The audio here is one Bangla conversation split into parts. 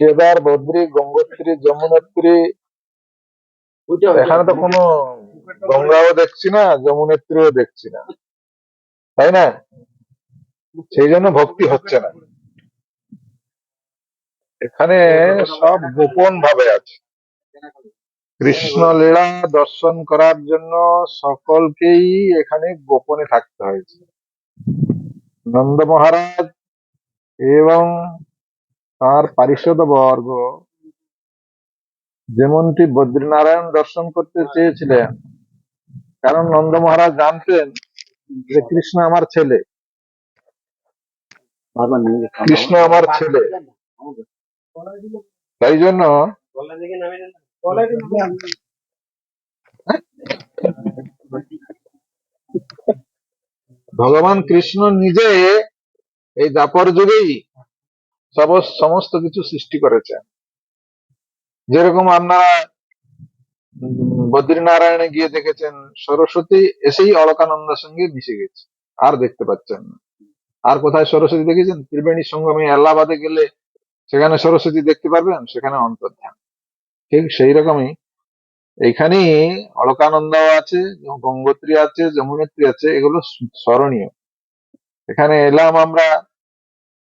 কেদার বদ্রী গঙ্গোত্রী যমুনোত্রী। এখানে তো কোনো গঙ্গাও দেখছি না যমুনেত্রীও দেখছি না। তাই না? সেই জন্য ভক্তি হচ্ছে না। এখানে সব গোপন ভাবে আছে। কৃষ্ণ লীলা দর্শন করার জন্য সকলকেই এখানে গোপনে থাকতে হয়েছে। নন্দ মহারাজ এবং তার পারিষদ বর্গ যেমনটি বদ্রীনারায়ণ দর্শন করতে চেয়েছিলেন। কারণ নন্দ মহারাজ জানতেন যে কৃষ্ণ আমার ছেলে। কৃষ্ণ আমার ছেলে। তাই জন্য ভগবান কৃষ্ণ নিজে এই দাপর যুগেই সমস্ত কিছু সৃষ্টি করেছেন। যেরকম আপনারা বদ্রীনারায়ণে গিয়ে দেখেছেন, সরস্বতী এসেই অলকানন্দের সঙ্গে মিশে গেছে। আর দেখতে পাচ্ছেন না। আর কোথায় সরস্বতী দেখেছেন? ত্রিবেণী সঙ্গমে এলাহাবাদে গেলে সেখানে সরস্বতী দেখতে পারবেন, সেখানে অন্তর্ধান। ঠিক সেই রকমই এইখানেই অলকানন্দ আছে, গঙ্গোত্রী আছে, যমুনেত্রী আছে, এগুলো স্মরণীয়। এখানে এলাম আমরা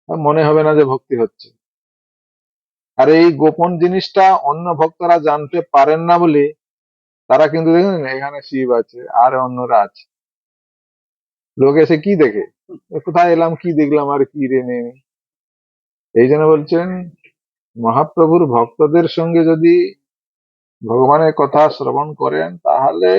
মনে হবে না যে ভক্তি হচ্ছে। আর এই গোপন জিনিসটা অন্য ভক্তরা জানতে পারেন না বলে তারা কিন্তু দেখেন এখানে শিব আছে, আর অন্যরা আছে। লোক এসে কি দেখে? কোথায় এলাম, কি দেখলাম, আর কি রে নেই? এই জন্য বলছেন, মহাপ্রভুর ভক্তদের সঙ্গে যদি ভগবানের কথা শ্রবণ করেন, তাহলে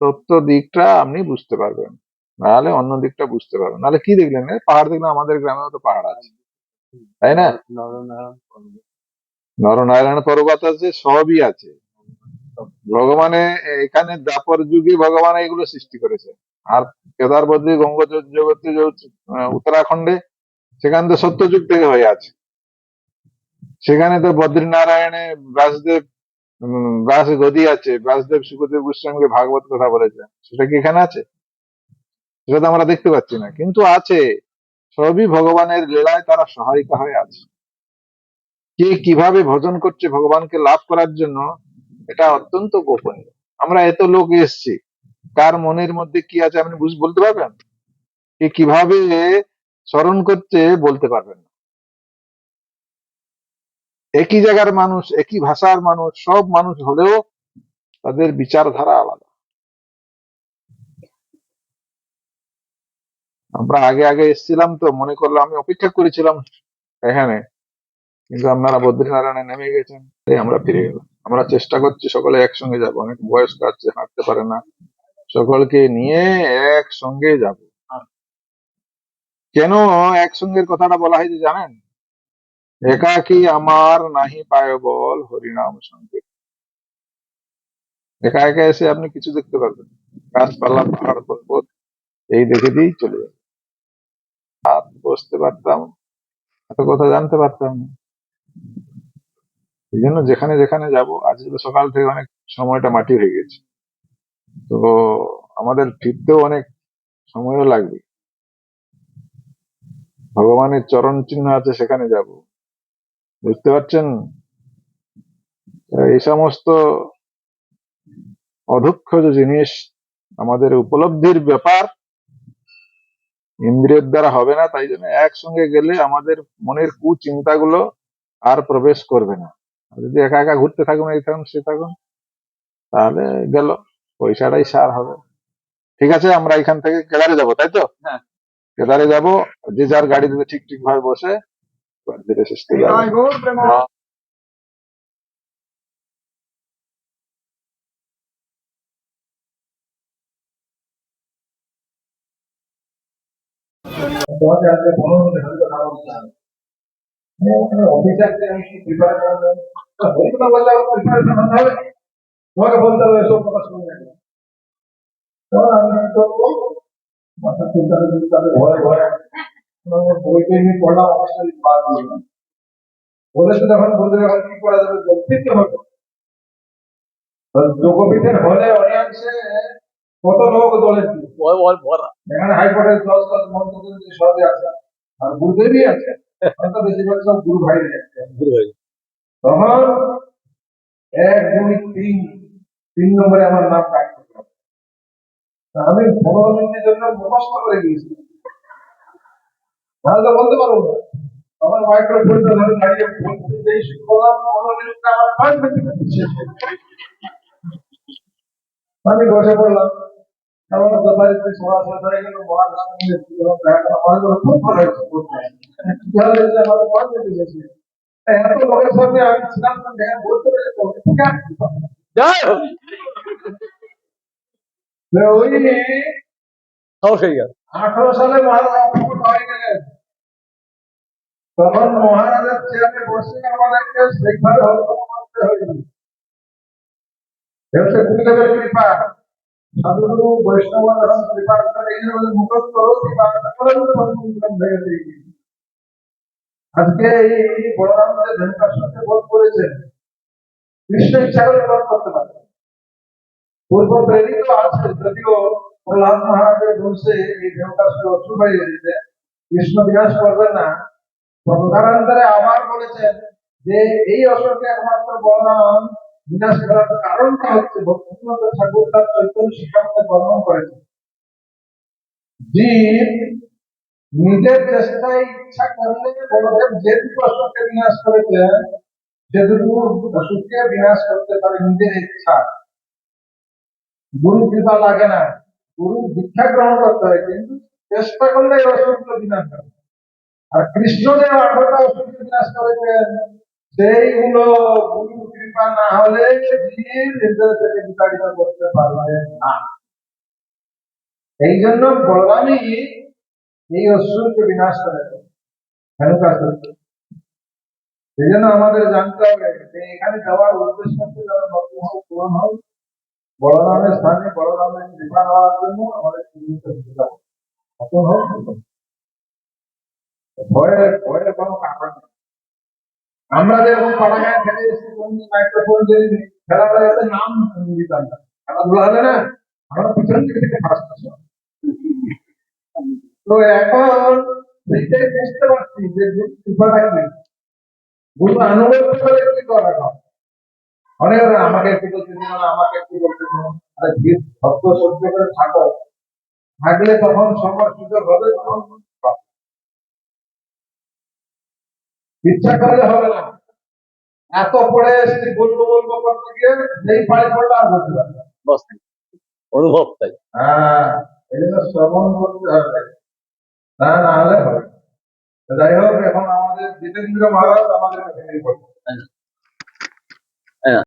তত্ত্ব দিকটা আপনি বুঝতে পারবেন। নাহলে অন্য দিকটা বুঝতে পারবেন নাহলে কি দেখলেন পাহাড় দেখলাম আমাদের গ্রামেও তো পাহাড় আছে। তাই না? নরনারায়ণ পর্বত আছে সবই আছে। ভগবানে এখানে দাপর যুগে ভগবান এগুলো সৃষ্টি করেছে। আর কেদার বদ্রী গঙ্গ জগতী উত্তরাখণ্ডে, সেখানে তো সত্যযুগ থেকে হয়ে আছে। সেখানে তো বদ্রীনারায়ণে ব্যাসদেব ব্যাস গদি আছে। ব্যাসদেব সুখদেব গোস্বামীকে ভাগবত কথা বলেছেন সেটা কি এখানে আছে? সেটা আমরা দেখতে পাচ্ছি না। কিন্তু আছে। সবই ভগবানের লীলায় তারা সহায়িকা হয়ে আছে। কে কীভাবে ভজন করছে ভগবানকে লাভ করার জন্য, এটা অত্যন্ত গোপনীয়। আমরা এত লোক এসছি। কার মনের মধ্যে কি আছে আপনি বুঝ বলতে পারবেন? কে কীভাবে স্মরণ করছে বলতে পারবেন না। একই জায়গার মানুষ, একই ভাষার মানুষ, সব মানুষ হলেও তাদের বিচারধারা আলাদা। আমরা আগে আগে এসেছিলাম তো, মনে করল আমি অপেক্ষা করেছিলাম এখানে। কিন্তু আপনারা বদ্রীনারায়ণে নেমে গেছেন আমরা ফিরে গেলাম আমরা চেষ্টা করছি সকলে একসঙ্গে যাব। অনেক বয়স্ক আছে, হাঁটতে পারে না। সকলকে নিয়ে একসঙ্গে যাব। কেন একসঙ্গের কথাটা বলা হয়েছে জানেন? একাকি আমার নাহি পায় বল, হরিনাম সঙ্গে। একা একা এসে আপনি কিছু দেখতে পারবেন গাছপালা, পাহাড়, পর্বত, এই দেখে দিয়েই চলে যাবে। আর বসতে পারতাম, এত কথা জানতে পারতাম না। এই জন্য যেখানে যেখানে যাব আজকে তো সকাল থেকে অনেক সময়টা মাটি হয়ে গেছে। তো আমাদের ফিরতেও অনেক সময়ও লাগবে। ভগবানের চরণ চিহ্ন আছে, সেখানে যাব। বুঝতে পারছেন? এই সমস্ত অধক্ষ যে জিনিস আমাদের উপলব্ধির ব্যাপার ইন্দ্রিয়ের দ্বারা হবে না তাই জন্য একসঙ্গে গেলে আমাদের মনের কুচিন্তাগুলো আর প্রবেশ করবে না। যদি একা একা ঘুরতে থাকুন এই থাকুন সে থাকুন তাহলে গেল পয়সাটাই সার হবে। ঠিক আছে আমরা এখান থেকে কেদারে যাব তাই তো? হ্যাঁ। কেদারে যাব যে যার গাড়িতে ঠিক ঠিক ভাবে বসে এবার ধীরে সুস্থে তোমাকে? তা বলতে হবে। বলতে এসব কথা শুনবে না। আমি কি মাথা চুলকাতে চুলকাতে ভয়ে ভয়ে আমার বই নিয়ে পড়লাম অফিসটা বাদ দিলাম বলেছে যখন বলতে যখন কি করা যাবে বলতেই তো হবে যোগপীঠের হলে অডিয়েন্সে কত লোক দলেছে এখানে হাইকোর্টের জজ টজ মন্ত্রী সবই আছে আর গুরুদেবই আছে বেশিরভাগ সব গুরু ভাই হয়ে গেছে। তখন এক দুই তিন তিন নম্বরে আমার নাম। আমি পনেরো মিনিটের জন্য মুখস্থ করে গিয়েছি। তাহলে তো বলতে পারব না। আমার মাইক্রোফোনটা ধরে দাঁড়িয়ে বলতে যেই শুরু করলাম পনেরো মিনিটটা আমার পাঁচ মিনিট শেষ আমি বসে পড়লাম। আঠারো সালে মহারাজা হয়ে তখন মহারাজার চেয়ারে বসে আমাদেরকে সেইভাবে হলফ করতে হয়েছিল কৃপা। সাধুগুরু, বৈষ্ণব মুখস্থ আজকে এই বড়রাম যে সাথে বোধ করেছেন কৃষ্ণ ইচ্ছা করে বোধ করতে পারে। পূর্ব প্রেরিত আছে যদিও প্রহ্লাদ মহারাজের বংশে এই সাথে অসুর হয়ে গেছে কৃষ্ণ করবেন না। প্রকারান্তরে আবার বলেছেন যে এই অসুরকে একমাত্র বলরাম বিনাশ করার কারণটা হচ্ছে ভক্তিনাথ ঠাকুর তার চৈতন্য শিক্ষামতে বর্ণন করেছেন। জীব নিজের চেষ্টায় ইচ্ছা করলে বলদেব যে দুটো অসুরকে বিনাশ করেছেন সে দুটো অসুরকে বিনাশ করতে পারে নিজের ইচ্ছা। গুরু কৃপা লাগে না। গুরু দীক্ষা গ্রহণ করতে হয়, কিন্তু চেষ্টা করলে এই অসুরগুলো বিনাশ হবে আর কৃষ্ণদেব আঠারোটা অসুরকে বিনাশ করেছেন। সেইগুলো গুরু কৃপা না হলে থেকে বিতাড়িত করতে পারবে না। এই জন্য এই অসুরকে বিনাশ করছে এই জন্য আমাদের জানতে হবে যে এখানে যাওয়ার উদ্দেশ্য ভাব পূরণ হয় বলরামের স্থানে বলরামের কৃপা নেওয়ার জন্য আমাদের হোক ভয়ের ভয়ের কোনো কারণ আমরা যেরকম এসে মাইক্রোফোন যদি খেলাধুলাতে নাম দিতাম না খেলাধুলা না? আমরা পিছন থেকে থেকে ফার্স্ট তো এখন সেইটাই বুঝতে পারছি যে করে কি করা হয়? অনেক আমাকে বলতে আমাকে একটু বলতে আরে ভক্ত সহ্য করে থাকো। থাকলে তখন সবার সুযোগ হবে, তখন ইচ্ছা করলে হবে না। এত পড়ে এসেছি বলব বলব করতে গিয়ে সেই পাড়ে পড়লে আর বলতে পারবে। অনুভব তাই। হ্যাঁ এই জন্য শ্রবণ করতে হবে। না না হলে হবে যাই হোক এখন আমাদের জিতেন্দ্র মহারাজ আমাদের এখানে বলব